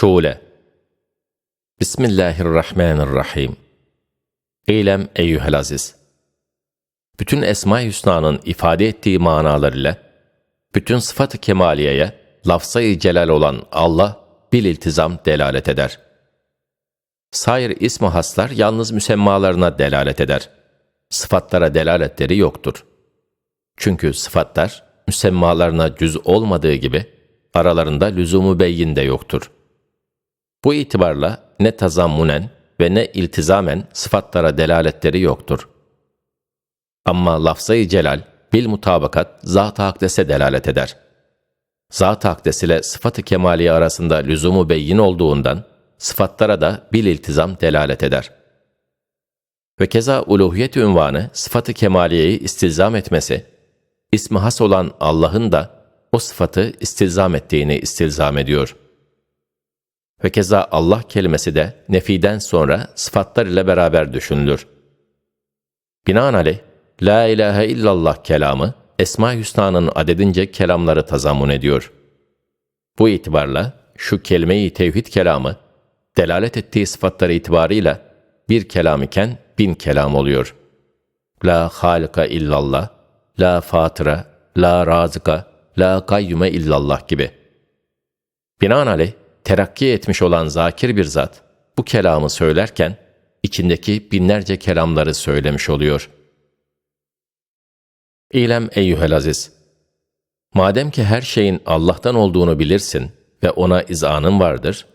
Şule Bismillahirrahmanirrahim Eylem eyyühel aziz Bütün Esma-i Hüsna'nın ifade ettiği manalarıyla, bütün sıfat-ı kemaliyeye, lafzayı celal olan Allah, bil iltizam delalet eder. Sair ismi haslar yalnız müsemmalarına delalet eder. Sıfatlara delaletleri yoktur. Çünkü sıfatlar, müsemmalarına cüz olmadığı gibi, aralarında lüzumu beyin de yoktur. Bu itibarla ne tazammunen ve ne iltizamen sıfatlara delaletleri yoktur. Ama lafzayı celal, bil mutabakat zat-ı akdese delalet eder. Zat-ı akdes ile sıfat-ı kemaliye arasında lüzumu beyin olduğundan, sıfatlara da bil iltizam delalet eder. Ve keza uluhiyet ünvanı sıfat-ı kemaliyeyi istilzam etmesi, ismi has olan Allah'ın da o sıfatı istilzam ettiğini istilzam ediyor. Ve keza Allah kelimesi de nefiden sonra sıfatlar ile beraber düşünülür. Binaenaleyh, La ilahe illallah kelamı, Esma-i Hüsna'nın adedince kelamları tazammun ediyor. Bu itibarla şu kelime-i tevhid kelamı, delalet ettiği sıfatları itibarıyla bir kelam iken bin kelam oluyor. La halika illallah, la fatıra, la razıka, la kayyume illallah gibi. Binaenaleyh, terakki etmiş olan zakir bir zat, bu kelamı söylerken, içindeki binlerce kelamları söylemiş oluyor. İlem eyyühel aziz, madem ki her şeyin Allah'tan olduğunu bilirsin ve ona izanın vardır,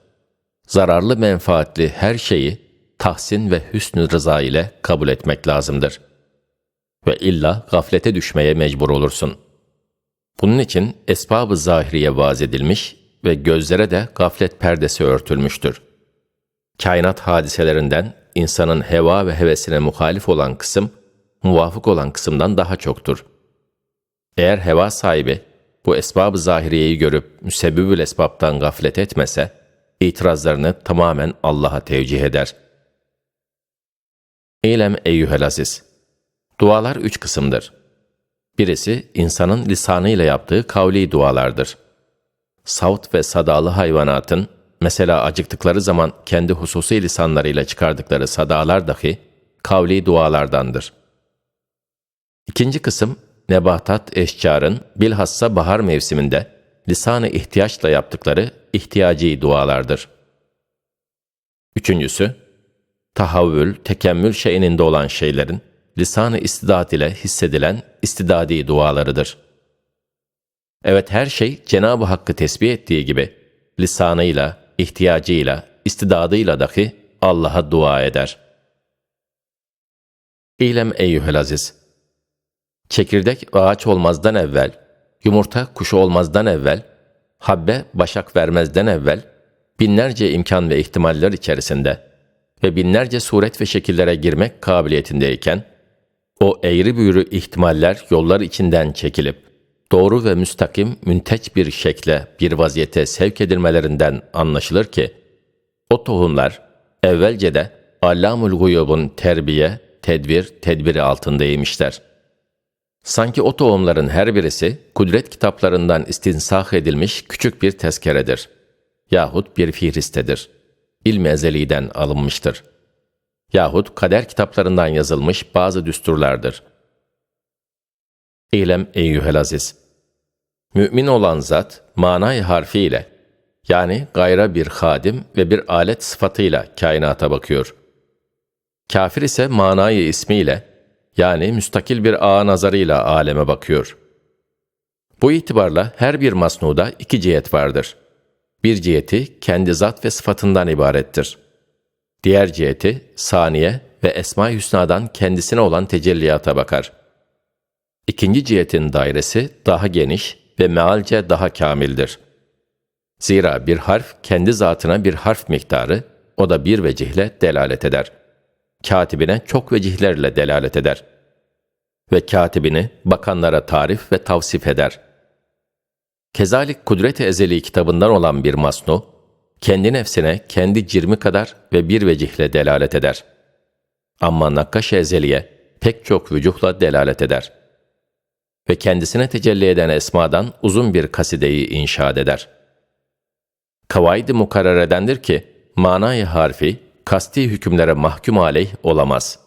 zararlı menfaatli her şeyi tahsin ve hüsnü rıza ile kabul etmek lazımdır. Ve illa gaflete düşmeye mecbur olursun. Bunun için esbab-ı zahiriye vaz edilmiş ve gözlere de gaflet perdesi örtülmüştür. Kainat hadiselerinden insanın heva ve hevesine muhalif olan kısım, muvafık olan kısımdan daha çoktur. Eğer heva sahibi bu esbab-ı zahiriyeyi görüp müsebbibül esbabtan gaflet etmese, itirazlarını tamamen Allah'a tevcih eder. İlem eyyühel aziz. Dualar üç kısımdır. Birisi insanın lisanıyla yaptığı kavli dualardır. Savt ve sadalı hayvanatın, mesela acıktıkları zaman kendi hususi lisanlarıyla çıkardıkları sadalar dahi kavli dualardandır. İkinci kısım, nebatat eşcarın bilhassa bahar mevsiminde lisan-ı ihtiyaçla yaptıkları ihtiyacı dualardır. Üçüncüsü, tahavvül, tekemmül şeyininde olan şeylerin lisan-ı istidat ile hissedilen istidadi dualarıdır. Evet her şey Cenab-ı Hakk'ı tesbih ettiği gibi lisanıyla, ihtiyacıyla, istidadıyla dahi Allah'a dua eder. İlem eyyühel aziz. Çekirdek ağaç olmazdan evvel, yumurta kuşu olmazdan evvel, habbe başak vermezden evvel, binlerce imkan ve ihtimaller içerisinde ve binlerce suret ve şekillere girmek kabiliyetindeyken, o eğri büğrü ihtimaller yollar içinden çekilip, doğru ve müstakim, münteç bir şekle, bir vaziyete sevk edilmelerinden anlaşılır ki, o tohumlar evvelce de Allamul Guyub'un terbiye, tedbir, tedbiri altındaymışlar. Sanki o tohumların her birisi kudret kitaplarından istinsah edilmiş küçük bir tezkeredir. Yahut bir fihristedir. İlmi ezeliden alınmıştır.'' yahut kader kitaplarından yazılmış bazı düsturlardır. İlem eyyühel aziz. Mümin olan zat, manay harfiyle, yani gayra bir hadim ve bir alet sıfatıyla kainata bakıyor. Kafir ise manayı ismiyle, yani müstakil bir ağa nazarıyla aleme bakıyor. Bu itibarla her bir masnuda iki cihet vardır. Bir ciheti kendi zat ve sıfatından ibarettir. Diğer ciheti saniye ve Esma-i Hüsna'dan kendisine olan tecelliyata bakar. İkinci cihetin dairesi daha geniş ve mealce daha kamildir. Zira bir harf kendi zatına bir harf miktarı, o da bir vecihle delalet eder. Katibine çok vecihlerle delalet eder. Ve katibini bakanlara tarif ve tavsif eder. Kezalik Kudret-i Ezeli kitabından olan bir masnu, kendi nefsine kendi cirmi kadar ve bir vecihle delalet eder. Ama nakkaş ezeliye pek çok vücuhla delalet eder. Ve kendisine tecelli eden esmadan uzun bir kasideyi inşa eder. kavaid-i mukarreredendir ki, manayı harfi, kasti hükümlere mahkum aleyh olamaz.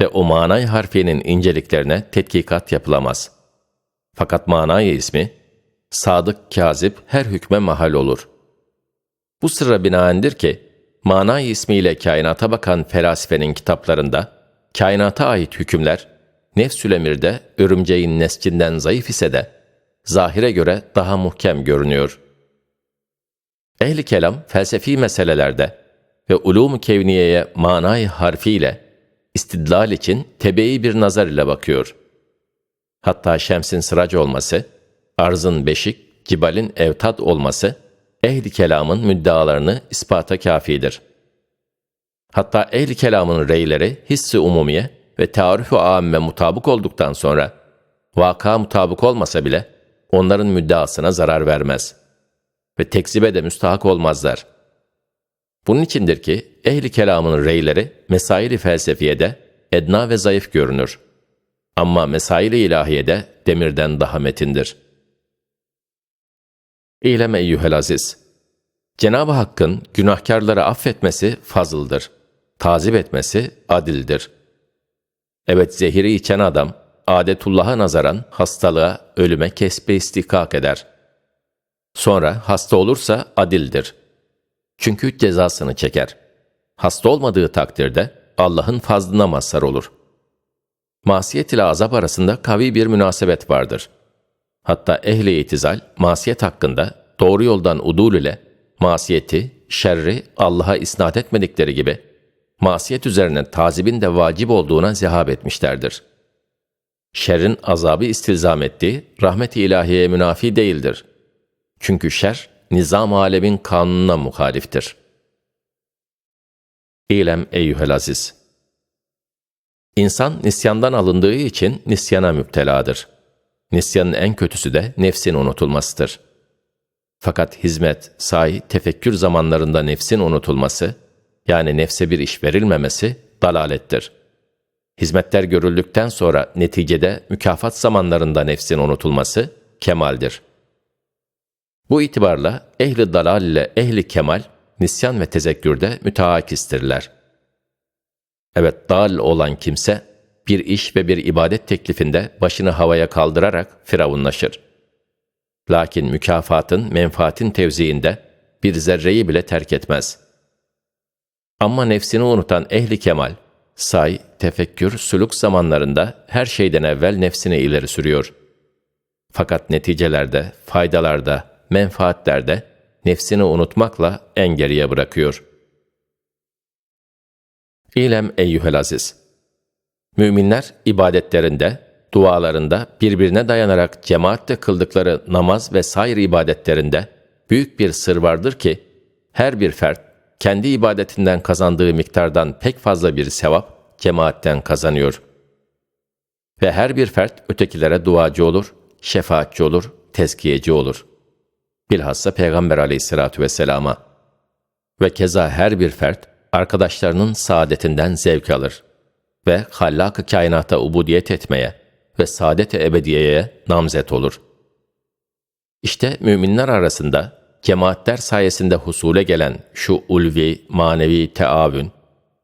Ve o manayı harfinin inceliklerine tetkikat yapılamaz. Fakat manayı ismi, sadık kazip her hükme mahal olur. Bu sırra binaendir ki, manayı ismiyle kainata bakan felsefenin kitaplarında, kainata ait hükümler, nefsül emirde örümceğin nescinden zayıf ise de, zahire göre daha muhkem görünüyor. Ehli kelam felsefi meselelerde ve ulûm-u kevniyeye manayı harfiyle istidlal için tebeyi bir nazar ile bakıyor. Hatta şemsin sırac olması, arzın beşik, cibalin evtad olması, ehli kelamın müddealarını ispata kafidir. Hatta ehli kelamın reyleri hissi umumiye ve tarif-i âmme mutabık olduktan sonra, vaka mutabık olmasa bile onların müddeasına zarar vermez ve tekzibe de müstahak olmazlar. Bunun içindir ki ehli kelamın reyleri mesaili felsefiyede edna ve zayıf görünür. Ama mesaili ilahiyede demirden daha metindir. İlem eyyühel aziz. Cenab-ı Hakk'ın günahkarları affetmesi fazıldır. Tazip etmesi adildir. Evet zehiri içen adam, adetullah'a nazaran hastalığa, ölüme kesbe istikak eder. Sonra hasta olursa adildir. Çünkü cezasını çeker. Hasta olmadığı takdirde Allah'ın fazlına mazhar olur. Masiyet ile azap arasında kavi bir münasebet vardır. Hatta ehli itizal, masiyet hakkında doğru yoldan udul ile masiyeti, şerri Allah'a isnat etmedikleri gibi, masiyet üzerine tazibin de vacip olduğuna zehab etmişlerdir. Şerrin azabı istilzam ettiği rahmet-i ilahiyeye münafi değildir. Çünkü şer, nizam alemin kanununa muhaliftir. İlem eyyühel aziz. İnsan nisyandan alındığı için nisyana müpteladır. Nisyanın en kötüsü de nefsin unutulmasıdır. Fakat hizmet, sahi, tefekkür zamanlarında nefsin unutulması, yani nefse bir iş verilmemesi dalalettir. Hizmetler görüldükten sonra neticede mükafat zamanlarında nefsin unutulması kemaldir.'' Bu itibarla ehli dalal ile ehli kemal nisyan ve tezekkürde müteakistirler. Evet dal olan kimse bir iş ve bir ibadet teklifinde başını havaya kaldırarak firavunlaşır. Lakin mükafatın, menfaatin tevziinde bir zerreyi bile terk etmez. Ama nefsini unutan ehli kemal, say, tefekkür, suluk zamanlarında her şeyden evvel nefsini ileri sürüyor. Fakat neticelerde, faydalarda, menfaatlerde nefsini unutmakla en geriye bırakıyor. İlem eyyühel aziz. Müminler ibadetlerinde, dualarında birbirine dayanarak cemaatle kıldıkları namaz ve sair ibadetlerinde büyük bir sır vardır ki, her bir fert kendi ibadetinden kazandığı miktardan pek fazla bir sevap cemaatten kazanıyor. Ve her bir fert ötekilere duacı olur, şefaatçi olur, tezkiyeci olur.'' bilhassa Peygamber aleyhissalatü vesselama. Ve keza her bir fert, arkadaşlarının saadetinden zevk alır ve hallak-ı kainata ubudiyet etmeye ve saadet-i ebediyeye namzet olur. İşte müminler arasında cemaatler sayesinde husule gelen şu ulvi, manevi teavün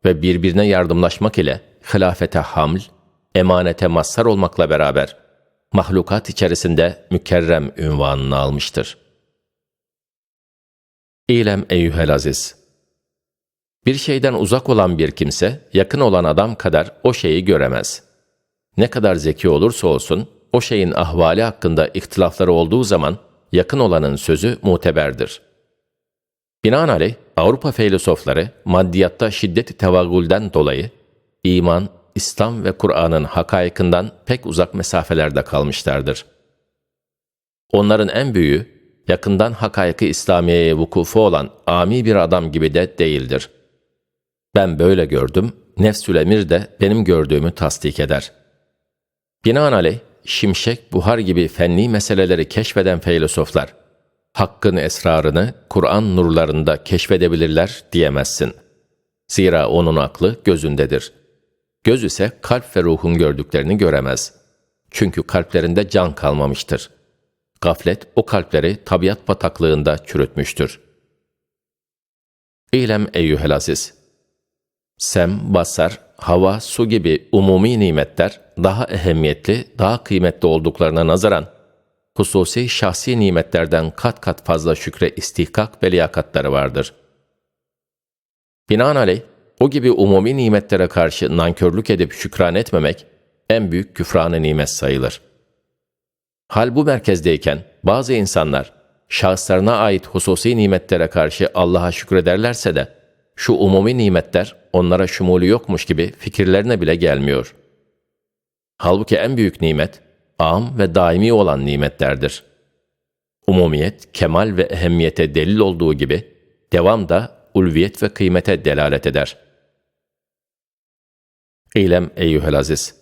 ve birbirine yardımlaşmak ile hilafete haml, emanete mazhar olmakla beraber mahlukat içerisinde mükerrem ünvanını almıştır.'' İlem eyyühel aziz. Bir şeyden uzak olan bir kimse, yakın olan adam kadar o şeyi göremez. Ne kadar zeki olursa olsun, o şeyin ahvali hakkında ihtilafları olduğu zaman, yakın olanın sözü muteberdir. Binaenaleyh, Avrupa filozofları maddiyatta şiddeti tevagülden dolayı, iman, İslam ve Kur'an'ın hakaykından pek uzak mesafelerde kalmışlardır. Onların en büyüğü, yakından hakayıkı İslamiye'ye vukufu olan ami bir adam gibi de değildir. Ben böyle gördüm, nefsül emir de benim gördüğümü tasdik eder. Binaenaleyh, şimşek, buhar gibi fenni meseleleri keşfeden filozoflar, hakkın esrarını Kur'an nurlarında keşfedebilirler diyemezsin. Zira onun aklı gözündedir. Göz ise kalp ve ruhun gördüklerini göremez. Çünkü kalplerinde can kalmamıştır.'' Gaflet o kalpleri tabiat bataklığında çürütmüştür. İlem eyyühel aziz. Sem, basar, hava, su gibi umumi nimetler daha ehemmiyetli, daha kıymetli olduklarına nazaran, hususi şahsi nimetlerden kat kat fazla şükre istihkak ve liyakatları vardır. Binaenaleyh, o gibi umumi nimetlere karşı nankörlük edip şükran etmemek, en büyük küfranı nimet sayılır. Hal bu merkezdeyken, bazı insanlar, şahıslarına ait hususi nimetlere karşı Allah'a şükrederlerse de, şu umumi nimetler onlara şumulu yokmuş gibi fikirlerine bile gelmiyor. Halbuki en büyük nimet, am ve daimi olan nimetlerdir. Umumiyet, kemal ve ehemmiyete delil olduğu gibi, devam da ulviyet ve kıymete delalet eder. İlem eyyühel aziz!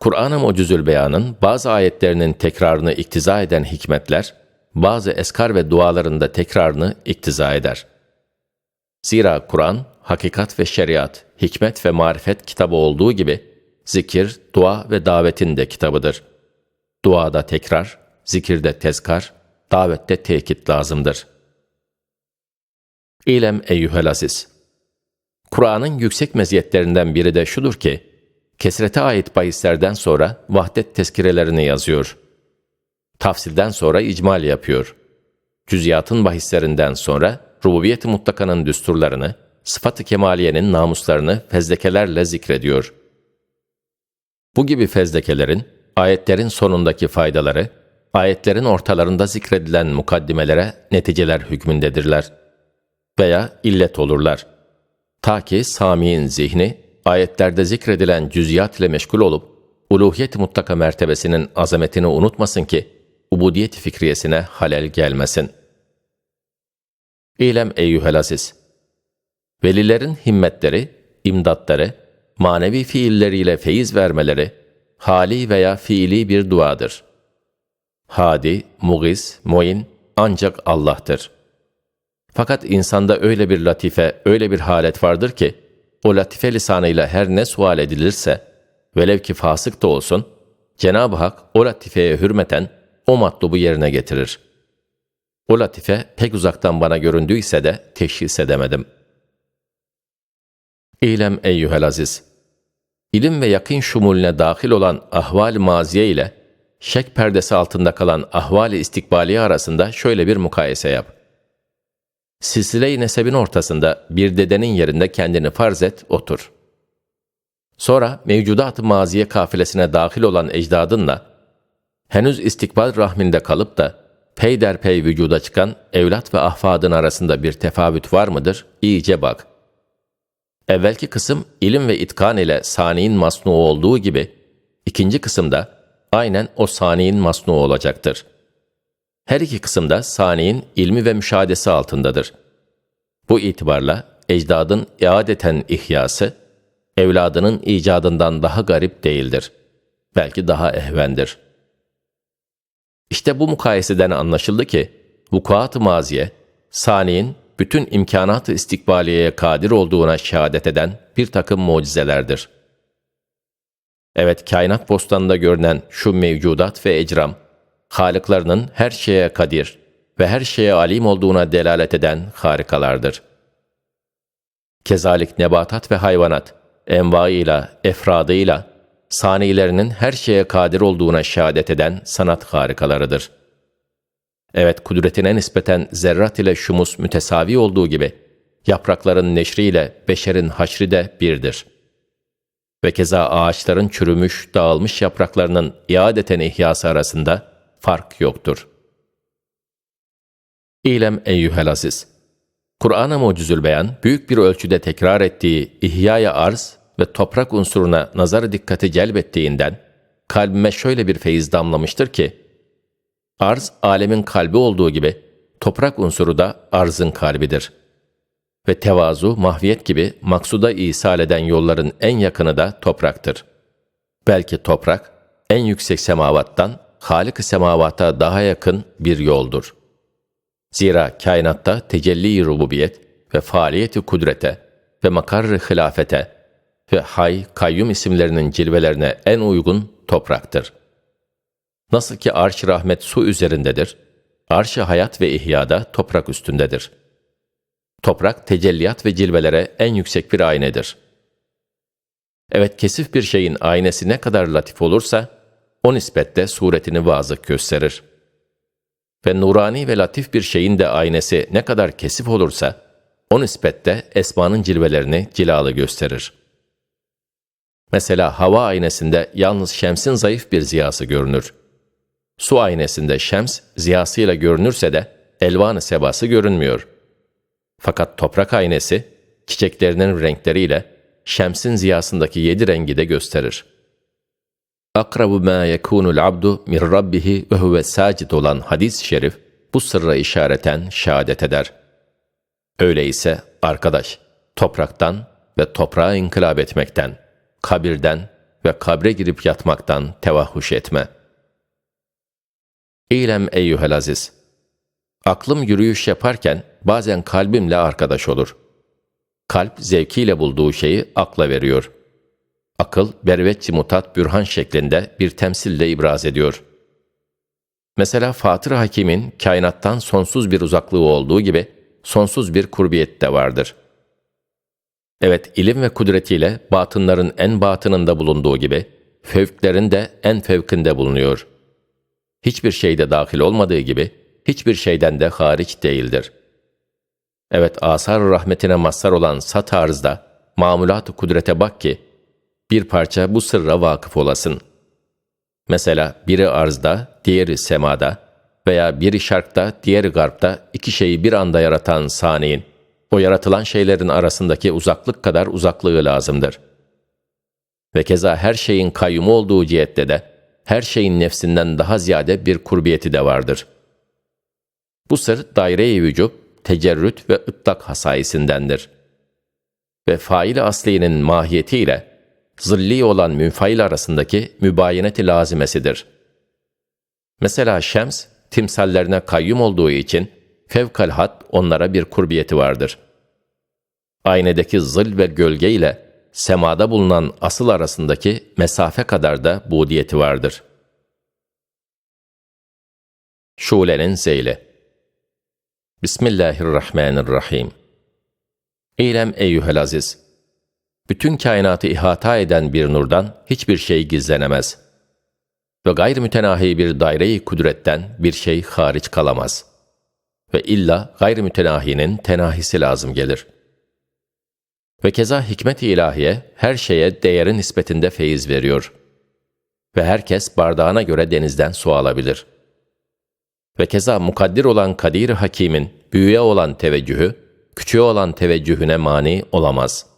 Kur'an-ı Mucizül Beyan'ın bazı ayetlerinin tekrarını iktiza eden hikmetler, bazı eskar ve dualarında tekrarını iktiza eder. Zira Kur'an, hakikat ve şeriat, hikmet ve marifet kitabı olduğu gibi, zikir, dua ve davetin de kitabıdır. Duada tekrar, zikirde tezkar, davette tekit lazımdır. İlem eyyühel aziz! Kur'an'ın yüksek meziyetlerinden biri de şudur ki, kesrete ait bahislerden sonra vahdet tezkirelerini yazıyor. Tafsilden sonra icmal yapıyor. Cüziyatın bahislerinden sonra rububiyet-i mutlakanın düsturlarını, sıfat-ı kemaliyenin namuslarını fezlekelerle zikrediyor. Bu gibi fezlekelerin, ayetlerin sonundaki faydaları, ayetlerin ortalarında zikredilen mukaddimelere neticeler hükmündedirler. Veya illet olurlar. Ta ki Sami'in zihni, ayetlerde zikredilen cüziyat ile meşgul olup, uluhiyet mutlaka mertebesinin azametini unutmasın ki, ubudiyet fikriyesine halel gelmesin. İlem eyyühel aziz! Velilerin himmetleri, imdatları, manevi fiilleriyle feyiz vermeleri, hali veya fiili bir duadır. Hadi, mugiz, muin ancak Allah'tır. Fakat insanda öyle bir latife, öyle bir halet vardır ki, o latife lisanıyla her ne sual edilirse, velev ki fasık da olsun, Cenab-ı Hak o latifeye hürmeten o matlubu yerine getirir. O latife pek uzaktan bana göründüyse de teşhis edemedim. İlem eyyühel aziz! İlim ve yakın şumulüne dahil olan ahval maziye ile şek perdesi altında kalan ahval-i istikbaliye arasında şöyle bir mukayese yap. Silsile-i nesebin ortasında bir dedenin yerinde kendini farz et, otur. Sonra mevcudat-ı maziye kafilesine dahil olan ecdadınla, henüz istikbal rahminde kalıp da peyderpey vücuda çıkan evlat ve ahfadın arasında bir tefavüt var mıdır? İyice bak. Evvelki kısım ilim ve itkan ile saniyin masnu olduğu gibi, ikinci kısımda aynen o saniyin masnu olacaktır.'' Her iki kısımda saniyin ilmi ve müşahedesi altındadır. Bu itibarla ecdadın iadeten ihyası, evladının icadından daha garip değildir. Belki daha ehvendir. İşte bu mukayeseden anlaşıldı ki, vukuat-ı maziye, saniyin bütün imkanat-ı istikbaliyeye kadir olduğuna şehadet eden bir takım mucizelerdir. Evet, kainat bostanında görünen şu mevcudat ve ecram, Halıklarının her şeye kadir ve her şeye alim olduğuna delalet eden harikalardır. Kezalik nebatat ve hayvanat, envaıyla, efradıyla, sanilerinin her şeye kadir olduğuna şehadet eden sanat harikalarıdır. Evet, kudretine nispeten zerrat ile şumus mütesavi olduğu gibi, yaprakların neşriyle beşerin haşri de birdir. Ve keza ağaçların çürümüş, dağılmış yapraklarının iadeten ihyası arasında, fark yoktur. İlem eyyühel aziz! Kur'an-ı Mucizül Beyan, büyük bir ölçüde tekrar ettiği ihyaya arz ve toprak unsuruna nazar dikkati celbettiğinden, kalbime şöyle bir feyiz damlamıştır ki, arz, alemin kalbi olduğu gibi, toprak unsuru da arzın kalbidir. Ve tevazu, mahviyet gibi maksuda isal eden yolların en yakını da topraktır. Belki toprak, en yüksek semavattan Halik-i semavata daha yakın bir yoldur. Zira kainatta tecelli rububiyet ve faaliyeti kudrete ve makarr-ı hilafete ve hay, kayyum isimlerinin cilvelerine en uygun topraktır. Nasıl ki arş rahmet su üzerindedir, arş hayat ve ihyada toprak üstündedir. Toprak tecelliyat ve cilvelere en yüksek bir aynedir. Evet kesif bir şeyin aynesi ne kadar latif olursa, o nispette suretini vazık gösterir. Ve nurani ve latif bir şeyin de aynesi ne kadar kesif olursa, o nispette esmanın cilvelerini cilalı gösterir. Mesela hava aynesinde yalnız şemsin zayıf bir ziyası görünür. Su aynesinde şems ziyasıyla görünürse de elvanı sebası görünmüyor. Fakat toprak aynesi çiçeklerinin renkleriyle şemsin ziyasındaki yedi rengi de gösterir. Akrabu ma yekunul abdu min rabbihi ve huve sacid olan hadis-i şerif bu sırra işareten şehadet eder. Öyleyse arkadaş, topraktan ve toprağa inkılap etmekten, kabirden ve kabre girip yatmaktan tevahhuş etme. İlem eyyuhel aziz, aklım yürüyüş yaparken bazen kalbimle arkadaş olur. Kalp zevkiyle bulduğu şeyi akla veriyor. Akıl, bervetçi mutat bürhan şeklinde bir temsille ibraz ediyor. Mesela Fatır Hakim'in kainattan sonsuz bir uzaklığı olduğu gibi, sonsuz bir kurbiyet de vardır. Evet, ilim ve kudretiyle batınların en batınında bulunduğu gibi, fevklerin de en fevkinde bulunuyor. Hiçbir şeyde dahil olmadığı gibi, hiçbir şeyden de hariç değildir. Evet, asar rahmetine mazhar olan sat arzda, mamulat-ı kudrete bak ki, bir parça bu sırra vakıf olasın. Mesela biri arzda, diğeri semada veya biri şarkta, diğeri garpta iki şeyi bir anda yaratan saniyin, o yaratılan şeylerin arasındaki uzaklık kadar uzaklığı lazımdır. Ve keza her şeyin kayyumu olduğu cihette de, her şeyin nefsinden daha ziyade bir kurbiyeti de vardır. Bu sır daire-i vücub, tecerrüt ve ıtlak hasayisindendir. Ve fail aslinin mahiyetiyle, zilli olan münfail arasındaki mübayeneti lazimesidir. Mesela şems, timsallerine kayyum olduğu için fevkalhat onlara bir kurbiyeti vardır. Aynedeki zıl ve gölge ile semada bulunan asıl arasındaki mesafe kadar da budiyeti vardır. Şule'nin Zeyli Bismillahirrahmanirrahim İlem eyyühel aziz! Bütün kainatı ihata eden bir nurdan hiçbir şey gizlenemez. Ve gayr mütenahi bir daire-i kudretten bir şey hariç kalamaz. Ve illa gayr mütenahinin tenahisi lazım gelir. Ve keza hikmet-i ilahiye her şeye değeri nispetinde feyiz veriyor. Ve herkes bardağına göre denizden su alabilir. Ve keza mukaddir olan Kadir Hakim'in büyüye olan teveccühü, küçüğe olan teveccühüne mani olamaz.''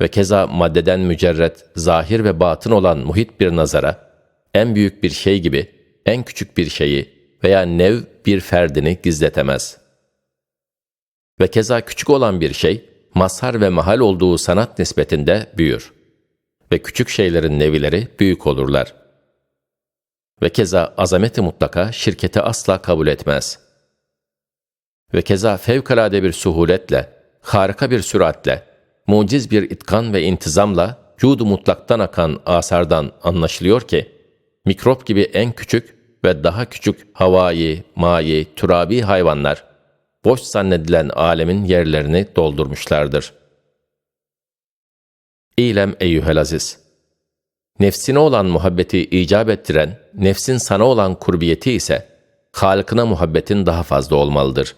ve keza maddeden mücerret, zahir ve batın olan muhit bir nazara, en büyük bir şey gibi en küçük bir şeyi veya nev bir ferdini gizletemez. Ve keza küçük olan bir şey, mazhar ve mahal olduğu sanat nispetinde büyür. Ve küçük şeylerin nevileri büyük olurlar. Ve keza azameti mutlaka şirketi asla kabul etmez. Ve keza fevkalade bir suhuletle, harika bir süratle, muciz bir itkan ve intizamla cudu mutlaktan akan asardan anlaşılıyor ki, mikrop gibi en küçük ve daha küçük havai, mai, türabi hayvanlar, boş zannedilen alemin yerlerini doldurmuşlardır. İlem eyyühel aziz! Nefsine olan muhabbeti icap ettiren, nefsin sana olan kurbiyeti ise, Halıkına muhabbetin daha fazla olmalıdır.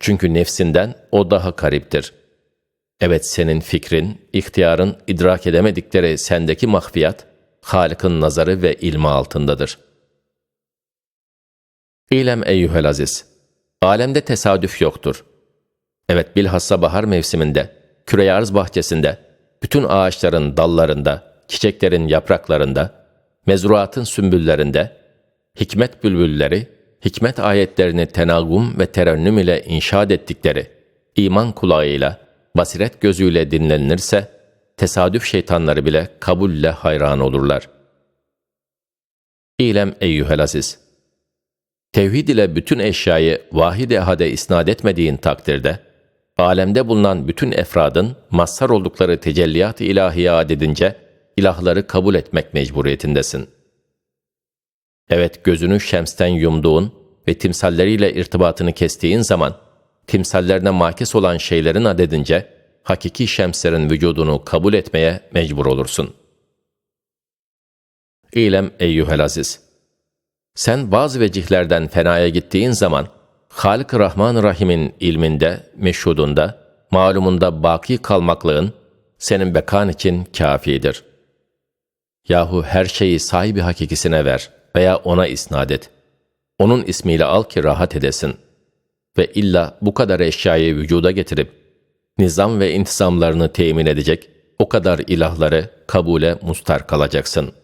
Çünkü nefsinden o daha kariptir.'' Evet senin fikrin, ihtiyarın idrak edemedikleri sendeki mahfiyat, Halık'ın nazarı ve ilmi altındadır. İlem eyyühel aziz, alemde tesadüf yoktur. Evet bilhassa bahar mevsiminde, küre arz bahçesinde, bütün ağaçların dallarında, çiçeklerin yapraklarında, mezruatın sümbüllerinde, hikmet bülbülleri, hikmet ayetlerini tenagum ve terennüm ile inşaat ettikleri, iman kulağıyla, basiret gözüyle dinlenirse, tesadüf şeytanları bile kabulle hayran olurlar. İlem eyyühel aziz! Tevhid ile bütün eşyayı vahid-i ehade isnat etmediğin takdirde, alemde bulunan bütün efradın mazhar oldukları tecelliyat-ı ilahiye adedince, ilahları kabul etmek mecburiyetindesin. Evet gözünü şemsten yumduğun ve timsalleriyle irtibatını kestiğin zaman, timsallerine makis olan şeylerin adedince, hakiki şemslerin vücudunu kabul etmeye mecbur olursun. İlem eyyühel aziz. Sen bazı vecihlerden fenaya gittiğin zaman, Halik Rahman Rahim'in ilminde, meşhudunda, malumunda baki kalmaklığın, senin bekan için kafidir. Yahu her şeyi sahibi hakikisine ver veya ona isnat et. Onun ismiyle al ki rahat edesin. Ve illa bu kadar eşyayı vücuda getirip, nizam ve intizamlarını temin edecek, o kadar ilahları kabule mustar kalacaksın.''